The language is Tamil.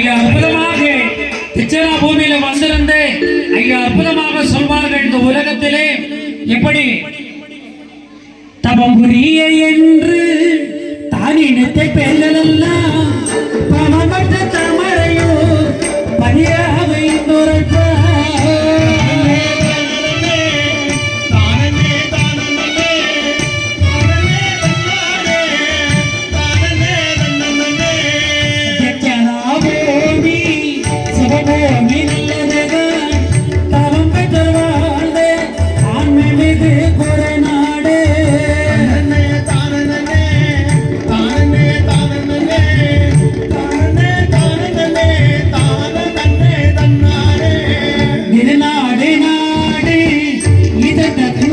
ஐயா அற்புதமாக திச்சனா பூமியில வந்திருந்து ஐயா அற்புதமாக சொல்வார்கள் இந்த உலகத்திலே. எப்படி? தவம் புரிய என்று தான் இனத்தை பெறல இது கொடநாடு நாடு நாடு இதற்கு